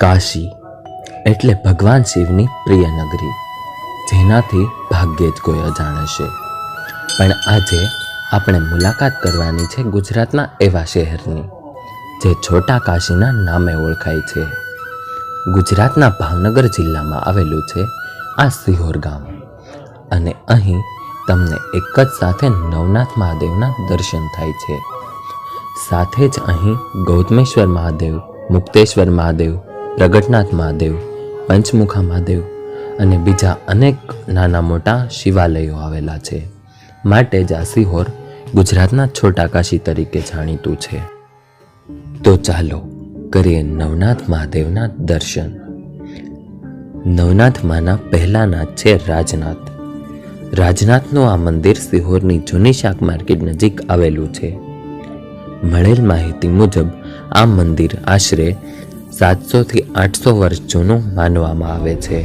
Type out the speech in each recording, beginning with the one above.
કાશી એટલે ભગવાન શિવની પ્રિય નગરી. જેનાથી ભાગ્યે જ કોઈ અજાણ હશે. પણ આજે આપણે મુલાકાત કરવાની છે ગુજરાતના એવા શહેરની, જે છોટા કાશીના નામે ઓળખાય છે. ગુજરાતના ભાવનગર જિલ્લામાં આવેલું છે આ સિહોર ગામ. અને અહીં તમને એક જ સાથે નવનાથ મહાદેવના દર્શન થાય છે. સાથે જ અહીં ગૌતમેશ્વર મહાદેવ, મુક્તેશ્વર મહાદેવ પ્રગટનાથ મહાદેવ, પંચમુખા મહાદેવ અને બીજા અનેક નાના મોટા શિવાલયો આવેલા છે. માટે જ આ સિહોર ગુજરાતના છોટા કાશી તરીકે જાણીતું છે. તો ચાલો કરીએ નવનાથ મહાદેવના દર્શન. નવનાથ માના પહેલા નાથ છે રાજનાથ. રાજનાથનું આ મંદિર સિહોરની જૂની શાક માર્કેટ નજીક આવેલું છે. મળેલ માહિતી મુજબ આ મંદિર આશરે સાતસોથી આઠસો વર્ષ જૂનું માનવામાં આવે છે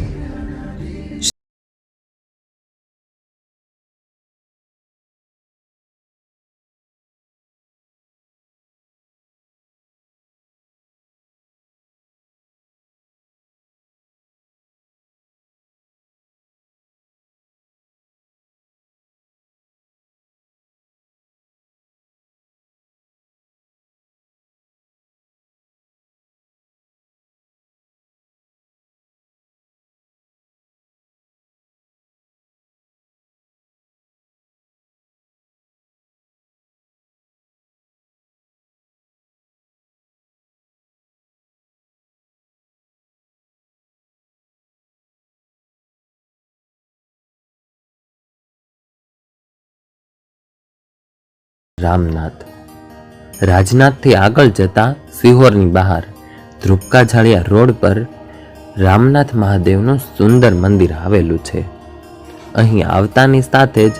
રામનાથ. રાજનાથથી આગળ જતા સિહોરની બહાર ધ્રુપકા ઝાડિયા રોડ પર રામનાથ મહાદેવનું સુંદર મંદિર આવેલું છે. અહીં આવતાની સાથે જ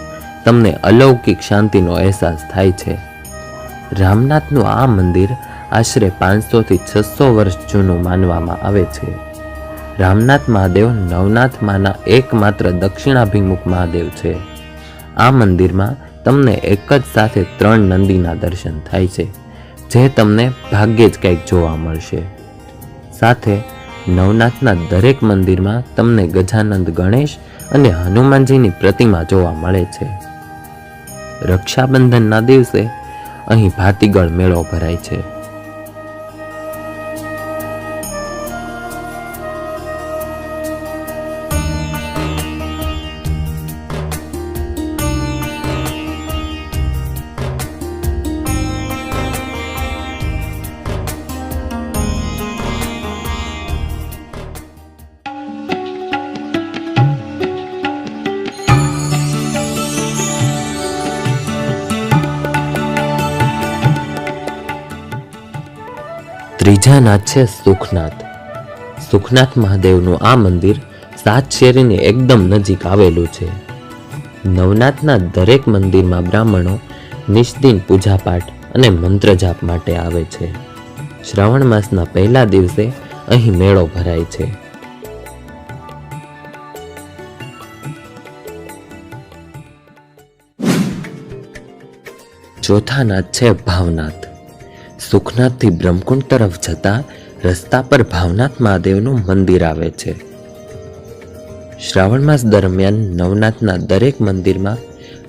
તમને અલૌકિક શાંતિનો અહેસાસ થાય છે. રામનાથનું આ મંદિર આશરે પાંચસોથી છસો વર્ષ જૂનું માનવામાં આવે છે. રામનાથ મહાદેવ નવનાથમાંના એકમાત્ર દક્ષિણાભિમુખ મહાદેવ છે. આ મંદિરમાં તમને એક જ સાથે ત્રણ નંદીના દર્શન થાય છે, જે તમને ભાગ્યે જ કંઈક જોવા મળશે. સાથે નવનાથના દરેક મંદિરમાં તમને ગજાનંદ ગણેશ અને હનુમાનજીની પ્રતિમા જોવા મળે છે. રક્ષાબંધનના દિવસે અહીં ભાતીગળ મેળો ભરાય છે. ત્રીજા નાથ છે સુખનાથ. સુખનાથ મહાદેવનું આ મંદિર સાત શેરીની એકદમ નજીક આવેલું છે. નવનાથના દરેક મંદિરમાં બ્રાહ્મણો નિષ્દિન પૂજાપાઠ અને મંત્ર જાપ માટે આવે છે. શ્રાવણ માસના પહેલા દિવસે અહીં મેળો ભરાય છે. ચોથા નાથ છે ભાવનાથ. સુખનાથથી બ્રહ્મકુંડ તરફ જતા રસ્તા પર ભાવનાથ મહાદેવનું મંદિર આવે છે. શ્રાવણ માસ દરમિયાન નવનાથના દરેક મંદિરમાં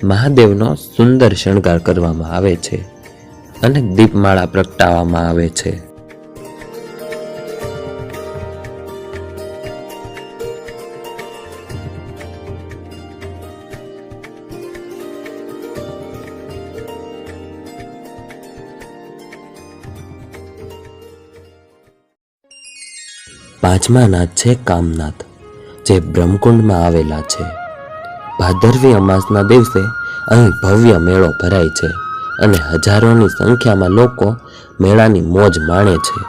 મહાદેવનો સુંદર શણગાર કરવામાં આવે છે અને દીપમાળા પ્રગટાવવામાં આવે છે. પાંચમા નાથ છે કામનાથ, જે બ્રહ્મકુંડમાં આવેલા છે. ભાદરવી અમાસના દિવસે અહીં ભવ્ય મેળો ભરાય છે અને હજારોની સંખ્યામાં લોકો મેળાની મોજ માણે છે.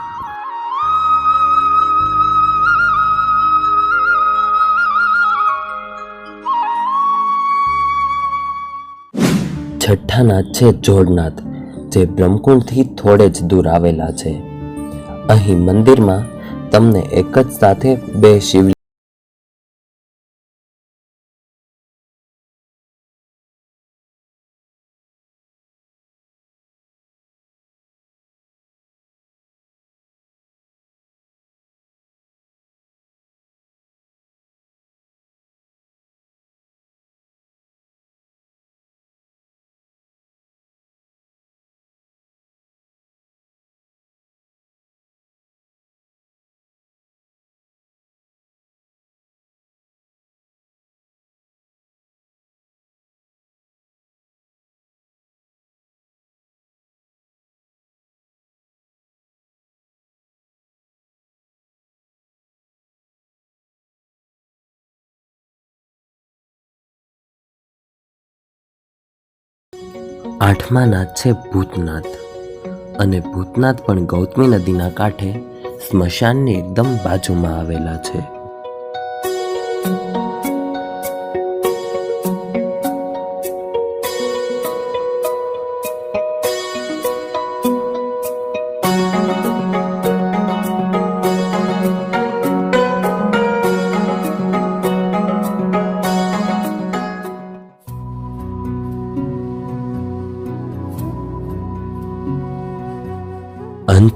છઠ્ઠા નાથ છે જોડનાથ, જે બ્રહ્મકુંડથી થોડે જ દૂર આવેલા છે. અહીં મંદિરમાં તમને એક જ સાથે બે શિવ આઠમા નાથ છે ભૂતનાથ અને ભૂતનાથ પણ ગૌતમી નદીના કાંઠે સ્મશાનની એકદમ બાજુમાં આવેલા છે.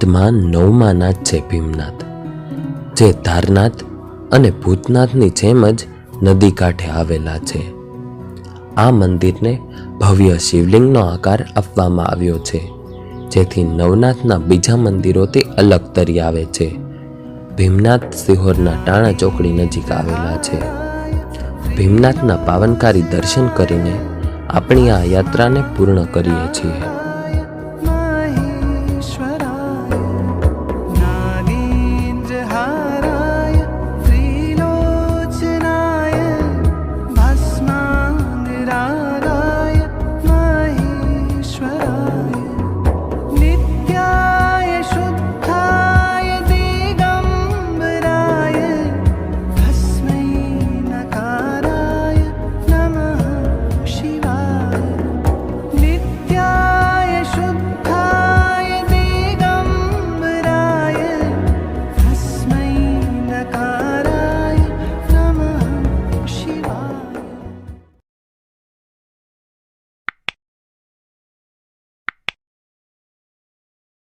અંતમાં નવમા નાથ છે ભીમનાથ, જે ધારનાથ અને ભૂતનાથની જેમ જ નદી કાંઠે આવેલા છે. આ મંદિરને ભવ્ય શિવલિંગનો આકાર આપવામાં આવ્યો છે, જેથી નવનાથના બીજા મંદિરોથી અલગ તરી આવે છે. ભીમનાથ સિહોરના ટાણા ચોકડી નજીક આવેલા છે. ભીમનાથના પાવનકારી દર્શન કરીને આપણી આ યાત્રાને પૂર્ણ કરીએ છીએ.